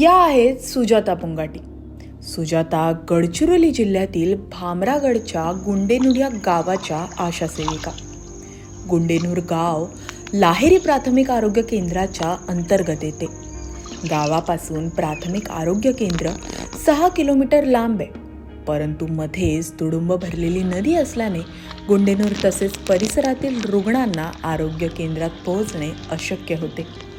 या आहेत सुजाता पुंगाटी. सुजाता गडचिरोली जिल्ह्यातील भामरागडच्या गुंडेनूर या गावाच्या आशा सेविका गुंडेनूर गाव लाहेरी प्राथमिक आरोग्य केंद्राच्या अंतर्गत येते. गावापासून प्राथमिक आरोग्य केंद्र सहा किलोमीटर लांब आहे. परंतु मध्येच तुडुंब भरलेली नदी असल्याने गुंडेनूर तसेच परिसरातील रुग्णांना आरोग्य केंद्रात पोहोचणे अशक्य होते.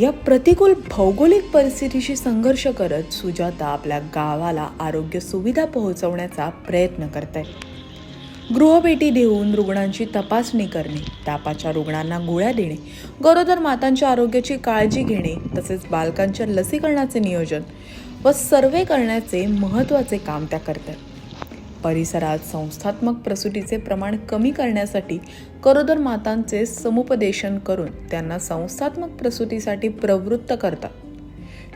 या प्रतिकूल भौगोलिक परिस्थितीशी संघर्ष करत सुजाता आपल्या गावाला आरोग्य सुविधा पोहोचवण्याचा प्रयत्न करत गृहभेटी देऊन रुग्णांची तपासणी करणे तापाच्या रुग्णांना गोळ्या देणे गरोदर मातांच्या आरोग्याची काळजी घेणे तसेच बालकांच्या लसीकरणाचे नियोजन व सर्वे करण्याचे महत्त्वाचे काम त्या करतात परिसरात संस्थात्मक प्रसूतीचे प्रमाण कमी करण्यासाठी करोदर मातांचे समुपदेशन करून त्यांना संस्थात्मक प्रसूतीसाठी प्रवृत्त करतात.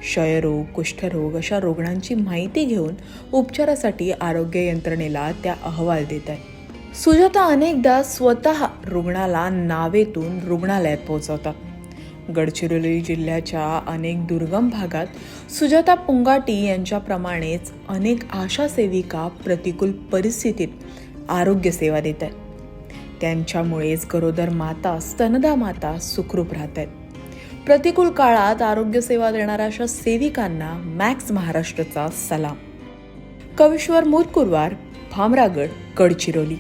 क्षयरोग कुष्ठरोग अशा रुग्णांची माहिती घेऊन उपचारासाठी आरोग्य यंत्रणेला त्या अहवाल देत आहेत. सुजाता अनेकदा स्वतः रुग्णाला नावेतून रुग्णालयात पोहोचवतात. गडचिरोली जिल्ह्याच्या अनेक दुर्गम भागात सुजाता पुंगाटी यांच्याप्रमाणेच अनेक आशा सेविका प्रतिकूल परिस्थितीत आरोग्यसेवा देत आहेत. त्यांच्यामुळेच गरोदर माता स्तनदा माता सुखरूप राहत आहेत प्रतिकूल काळात आरोग्यसेवा देणाऱ्या अशा सेविकांना मॅक्स महाराष्ट्राचा सलाम. कविश्वर मोतकुरवार भामरागड गडचिरोली.